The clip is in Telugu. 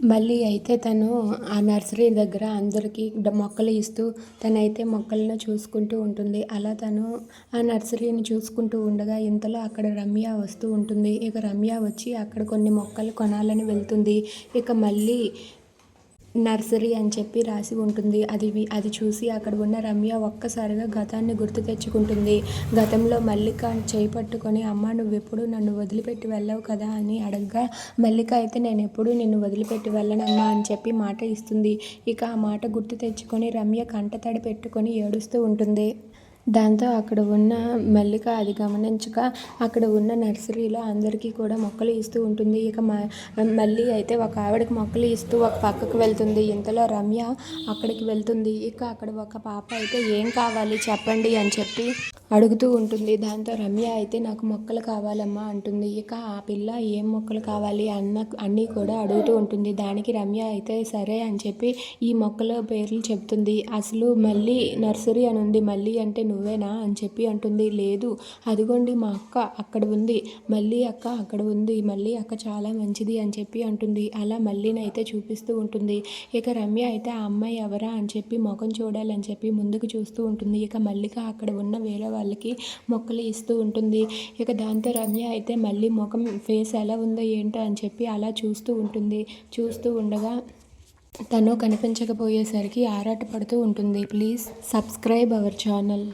మళ్ళీ అయితే తను ఆ నర్సరీ దగ్గర అందరికీ మొక్కలు ఇస్తూ తనైతే మొక్కలను చూసుకుంటూ ఉంటుంది. అలా తను ఆ నర్సరీని చూసుకుంటూ ఉండగా ఇంతలో అక్కడ రమ్య వస్తూ ఉంటుంది. ఇక రమ్య వచ్చి అక్కడ కొన్ని మొక్కలు కొనాలని వెళ్తుంది. ఇక మళ్ళీ నర్సరీ అని చెప్పి రాసి ఉంటుంది. అది అది చూసి అక్కడ ఉన్న రమ్య ఒక్కసారిగా గతాన్ని గుర్తు తెచ్చుకుంటుంది. గతంలో మల్లిక చేయి పట్టుకొని అమ్మ నువ్వెప్పుడు నన్ను వదిలిపెట్టి వెళ్ళవు కదా అని అడగగా మల్లిక అయితే నేను ఎప్పుడు నిన్ను వదిలిపెట్టి వెళ్ళనమ్మా అని చెప్పి మాట ఇస్తుంది. ఇక ఆ మాట గుర్తు తెచ్చుకొని రమ్య కంటతడి పెట్టుకొని ఏడుస్తూ ఉంటుంది. దాంతో అక్కడ ఉన్న మల్లిక అది గమనించక అక్కడ ఉన్న నర్సరీలో అందరికీ కూడా మొక్కలు ఇస్తూ ఉంటుంది. ఇక మ- మళ్ళీ అయితే ఒక ఆవిడకి మొక్కలు ఇస్తూ ఒక పక్కకు వెళ్తుంది. ఇంతలో రమ్య అక్కడికి వెళ్తుంది. ఇక అక్కడ ఒక పాప అయితే ఏం కావాలి చెప్పండి అని చెప్పి అడుగుతూ ఉంటుంది. దాంతో రమ్య అయితే నాకు మొక్కలు కావాలమ్మా అంటుంది. ఇక ఆ పిల్ల ఏం మొక్కలు కావాలి అన్న అన్నీ కూడా అడుగుతూ ఉంటుంది. దానికి రమ్య అయితే సరే అని చెప్పి ఈ మొక్కల పేర్లు చెప్తుంది. అసలు మళ్ళీ నర్సరీ అని ఉంది. మళ్ళీ అంటే నువ్వేనా అని చెప్పి అంటుంది. లేదు. అదిగోండి మా అక్క అక్కడ ఉంది. మళ్ళీ అక్క అక్కడ ఉంది. మళ్ళీ అక్క చాలా మంచిది అని చెప్పి అంటుంది. అలా మళ్ళీనైతే చూపిస్తూ ఉంటుంది. ఇక రమ్య అయితే ఆ అమ్మాయి ఎవరా అని చెప్పి ముఖం చూడాలని చెప్పి ముందుకు చూస్తూ ఉంటుంది. ఇక మల్లిక అక్కడ ఉన్న వేరే వాళ్ళకి మొక్కలు ఇస్తూ ఉంటుంది. ఇక దాంతో రమ్య అయితే మళ్ళీ ముఖం ఫేస్ ఎలా ఉందో ఏంటో అని చెప్పి అలా చూస్తూ ఉంటుంది. చూస్తూ ఉండగా తను కనిపించకపోయేసరికి ఆరాటపడుతూ ఉంటుంది. Please subscribe our channel